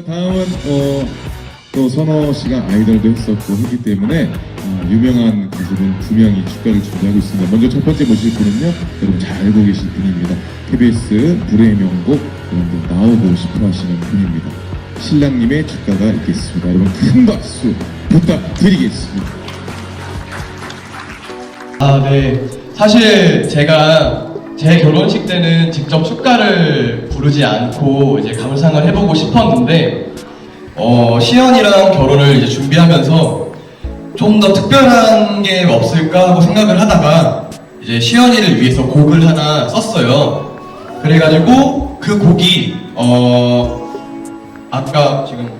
다음은 어, 또 선호 씨가 아이돌도 했었고 했기 때문에 어, 유명한 가수분 두 명이 축가를 준비하고 있습니다. 먼저 첫 번째 모실 분은요, 여러분 잘 알고 계실 분입니다. KBS 불의 명곡 여러분들 나오고 싶어 하시는 분입니다. 신랑님의 축가가 있겠습니다. 여러분 큰 박수 부탁드리겠습니다. 아, 네. 사실 제가 제 결혼식 때는 직접 축가를 부르지 않고 이제 감상을 해보고 싶었는데, 어, 시연이랑 결혼을 이제 준비하면서 좀 더 특별한 게 없을까 하고 생각을 하다가 이제 시연이를 위해서 곡을 하나 썼어요. 그래가지고 그 곡이, 어, 아까 지금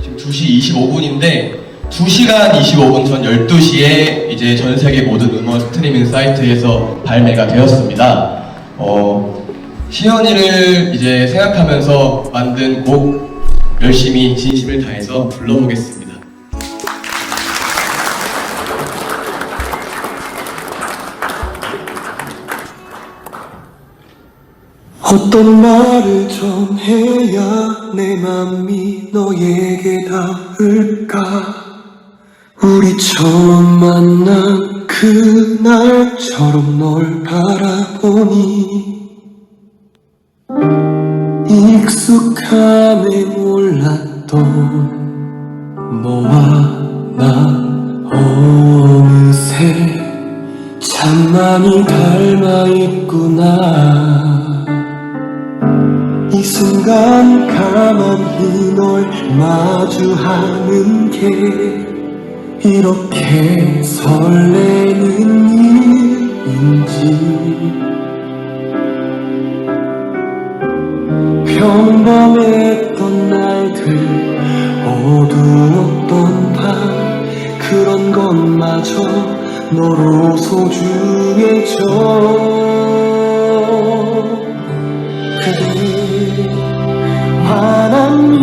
지금 2시 25분인데 2시간 25분 전 12시에 이제 전 세계 모든 음원 스트리밍 사이트에서 발매가 되었습니다. 어, 시연이를 이제 생각하면서 만든 곡 열심히 진심을 다해서 불러보겠습니다. 어떤 말을 좀 해야 내 맘이 너에게 닿을까 우리 처음 만난 그날처럼 널 바라보니 익숙함에 몰랐던 너와 나 어느새 참 많이 닮아 있구나. 이 순간 가만히 널 마주하는 게 이렇게 설레는 일인지. 평범했던 날들 어두웠던 밤 그런 것마저 너로 소중해져. 그대 환한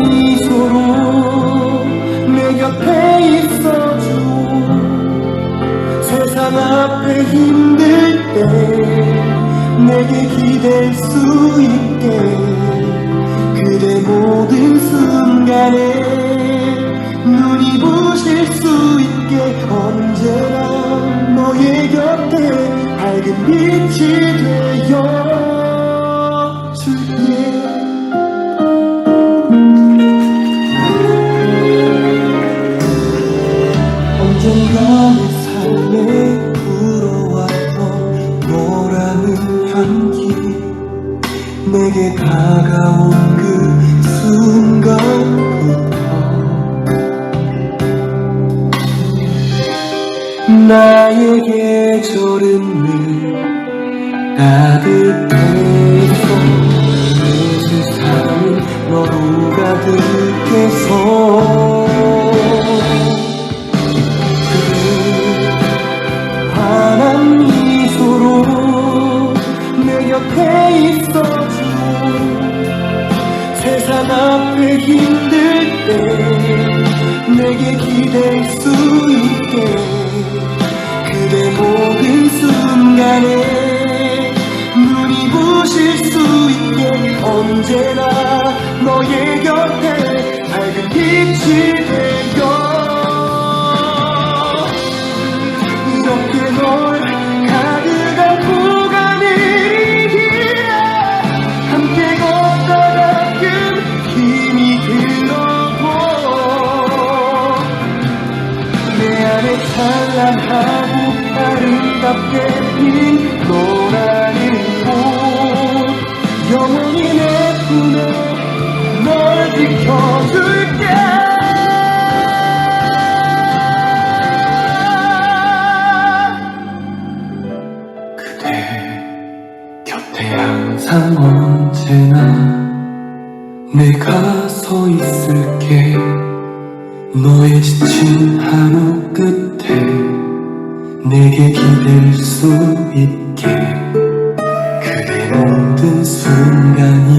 기댈 수 있게 그대 모든 순간에 눈이 부실 수 있게 언제나 너의 곁에 밝은 빛이 되어 줄게. 언젠가 내 삶에 불어왔던 너라는 향기 내게 다가온 그 순간부터 나의 계절은 늘 따뜻해 힘들 때 내게 기댈 수 있게 그대 모든 순간에 눈이 부실 수 있게 언제나 너의 곁에 밝은 빛이 아름답게 핀 너라는 꽃 영원히 내 품에 널 지켜줄게. 그대 곁에 항상 언제나 내가 서 있을게. 너의 지친 하루 끝에 내게 기댈 수 있게 그대 모든 순간이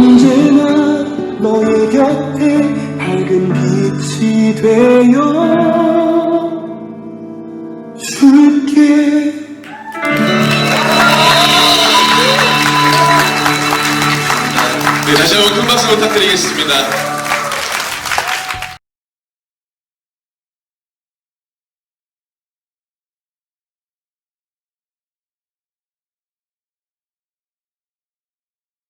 언제나 너의 곁에 밝은 빛이 되어 줄게 네, 다시 한번 큰 박수 부탁드리겠습니다.